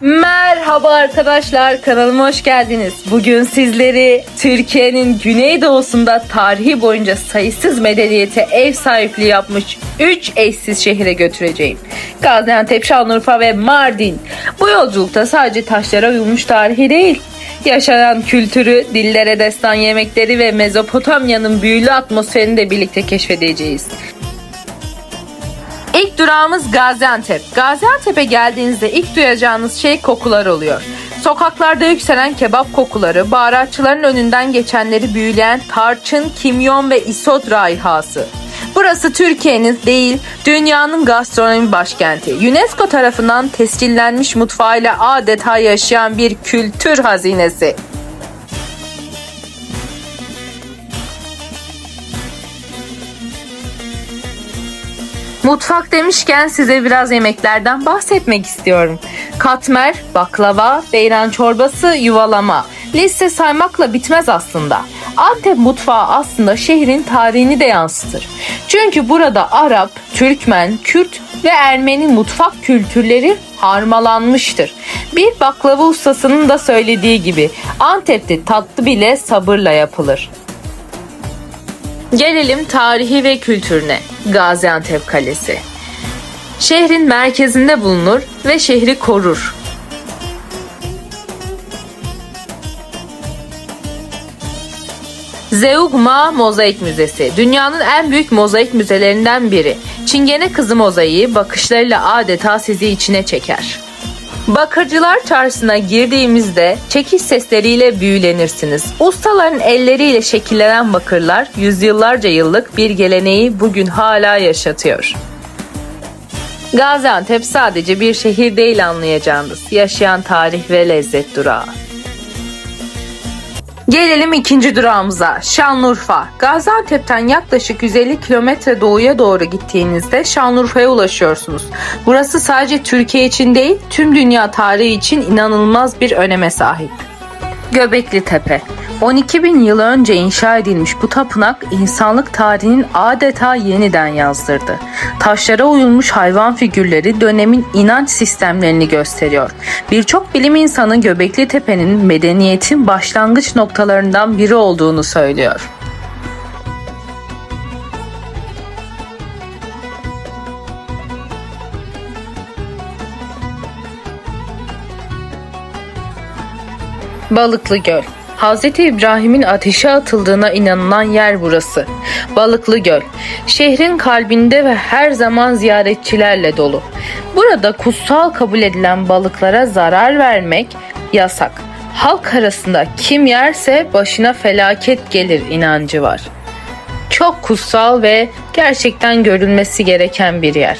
Merhaba arkadaşlar kanalıma hoş geldiniz. Bugün sizleri Türkiye'nin güneydoğusunda tarihi boyunca sayısız medeniyete ev sahipliği yapmış 3 eşsiz şehire götüreceğim. Gaziantep, Şanlıurfa ve Mardin. Bu yolculukta sadece taşlara uyulmuş tarihi değil, yaşanan kültürü, dillere destan yemekleri ve Mezopotamya'nın büyülü atmosferini de birlikte keşfedeceğiz. İlk durağımız Gaziantep. Gaziantep'e geldiğinizde ilk duyacağınız şey kokular oluyor. Sokaklarda yükselen kebap kokuları, baharatçıların önünden geçenleri büyüleyen tarçın, kimyon ve isot raihası. Burası Türkiye'nin değil, dünyanın gastronomi başkenti. UNESCO tarafından tescillenmiş mutfağıyla adeta yaşayan bir kültür hazinesi. Mutfak demişken size biraz yemeklerden bahsetmek istiyorum. Katmer, baklava, beyran çorbası, yuvalama. Liste saymakla bitmez aslında. Antep mutfağı aslında şehrin tarihini de yansıtır. Çünkü burada Arap, Türkmen, Kürt ve Ermeni mutfak kültürleri harmalanmıştır. Bir baklava ustasının da söylediği gibi Antep'te tatlı bile sabırla yapılır. Gelelim tarihi ve kültürüne. Gaziantep Kalesi. Şehrin merkezinde bulunur ve şehri korur. Zeugma Mozaik Müzesi dünyanın en büyük mozaik müzelerinden biri. Çingene kızı mozaiği bakışlarıyla adeta sizi içine çeker. Bakırcılar çarşısına girdiğimizde çekiş sesleriyle büyülenirsiniz. Ustaların elleriyle şekillenen bakırlar yüzyıllarca yıllık bir geleneği bugün hala yaşatıyor. Gaziantep sadece bir şehir değil anlayacağınız. Yaşayan tarih ve lezzet durağı. Gelelim ikinci durağımıza Şanlıurfa. Gaziantep'ten yaklaşık 150 kilometre doğuya doğru gittiğinizde Şanlıurfa'ya ulaşıyorsunuz. Burası sadece Türkiye için değil tüm dünya tarihi için inanılmaz bir öneme sahip. Göbekli Tepe 12 bin yıl önce inşa edilmiş bu tapınak insanlık tarihinin adeta yeniden yazdırdı. Taşlara oyulmuş hayvan figürleri dönemin inanç sistemlerini gösteriyor. Birçok bilim insanı Göbekli Tepe'nin medeniyetin başlangıç noktalarından biri olduğunu söylüyor. Balıklı Göl Hz. İbrahim'in ateşe atıldığına inanılan yer burası. Balıklı Göl. Şehrin kalbinde ve her zaman ziyaretçilerle dolu. Burada kutsal kabul edilen balıklara zarar vermek yasak. Halk arasında kim yerse başına felaket gelir inancı var. Çok kutsal ve gerçekten görülmesi gereken bir yer.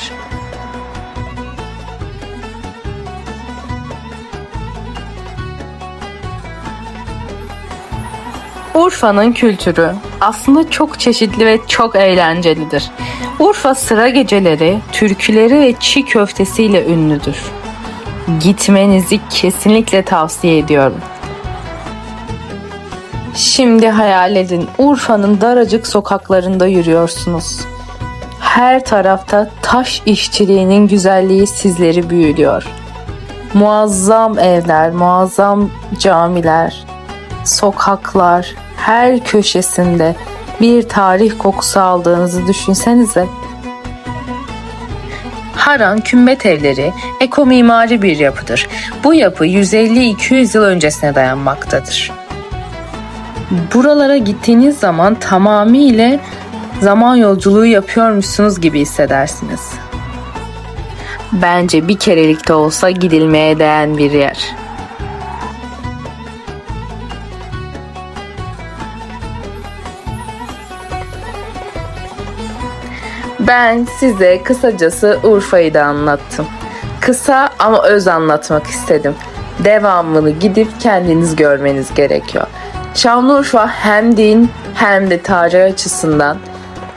Urfa'nın kültürü aslında çok çeşitli ve çok eğlencelidir. Urfa sıra geceleri, türküleri ve çiğ köftesiyle ünlüdür. Gitmenizi kesinlikle tavsiye ediyorum. Şimdi hayal edin Urfa'nın daracık sokaklarında yürüyorsunuz. Her tarafta taş işçiliğinin güzelliği sizleri büyülüyor. Muazzam evler, muazzam camiler, sokaklar, her köşesinde bir tarih kokusu aldığınızı düşünsenize. Haran kümbet evleri eko mimari bir yapıdır. Bu yapı 150-200 yıl öncesine dayanmaktadır. Buralara gittiğiniz zaman tamamıyla zaman yolculuğu yapıyormuşsunuz gibi hissedersiniz. Bence bir kerelik de olsa gidilmeye değen bir yer. Ben size kısacası Urfa'yı da anlattım. Kısa ama öz anlatmak istedim. Devamını gidip kendiniz görmeniz gerekiyor. Şanlıurfa hem din hem de tarih açısından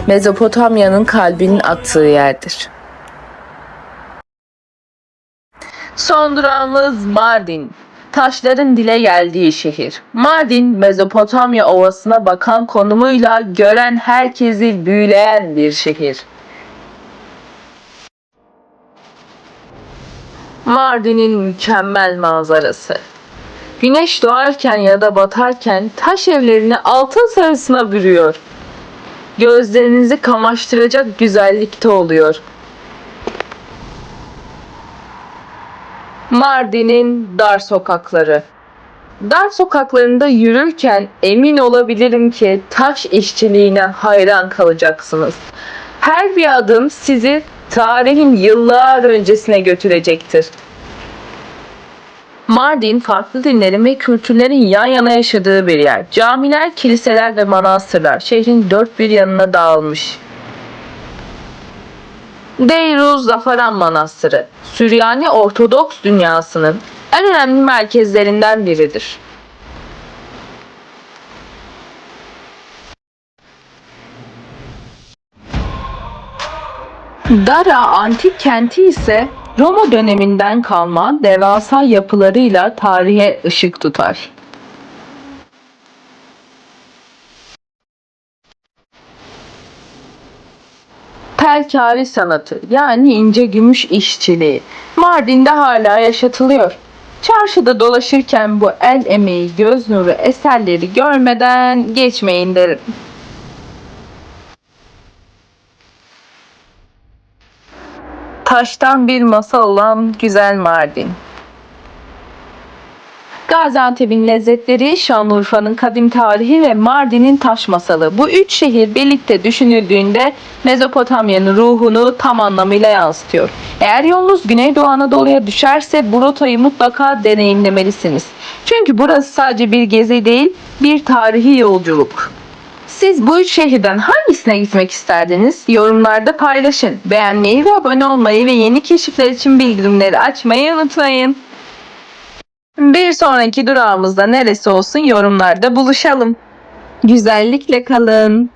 Mezopotamya'nın kalbinin attığı yerdir. Son durağımız Mardin. Taşların dile geldiği şehir. Mardin, Mezopotamya ovasına bakan konumuyla gören herkesi büyüleyen bir şehir. Mardin'in mükemmel manzarası. Güneş doğarken ya da batarken taş evlerini altın sarısına bürüyor. Gözlerinizi kamaştıracak güzellikte oluyor. Mardin'in dar sokakları. Dar sokaklarında yürürken emin olabilirim ki taş işçiliğine hayran kalacaksınız. Her bir adım sizi tarihin yıllar öncesine götürecektir. Mardin farklı dinlerin ve kültürlerin yan yana yaşadığı bir yer. Camiler, kiliseler ve manastırlar şehrin dört bir yanına dağılmış. Deyruz Zafaran Manastırı, Süryani Ortodoks dünyasının en önemli merkezlerinden biridir. Dara antik kenti ise Roma döneminden kalma devasa yapılarıyla tarihe ışık tutar. Telkari sanatı yani ince gümüş işçiliği Mardin'de hala yaşatılıyor. Çarşıda dolaşırken bu el emeği, göz nuru eserleri görmeden geçmeyin derim. Taştan bir masa olan güzel Mardin. Gaziantep'in lezzetleri, Şanlıurfa'nın kadim tarihi ve Mardin'in taş masalı. Bu üç şehir birlikte düşünüldüğünde Mezopotamya'nın ruhunu tam anlamıyla yansıtıyor. Eğer yolunuz Güneydoğu Anadolu'ya düşerse bu rotayı mutlaka deneyimlemelisiniz. Çünkü burası sadece bir gezi değil, bir tarihi yolculuk. Siz bu üç şehirden hangisine gitmek isterdiniz? Yorumlarda paylaşın. Beğenmeyi ve abone olmayı ve yeni keşifler için bildirimleri açmayı unutmayın. Bir sonraki durağımızda neresi olsun yorumlarda buluşalım. Güzellikle kalın.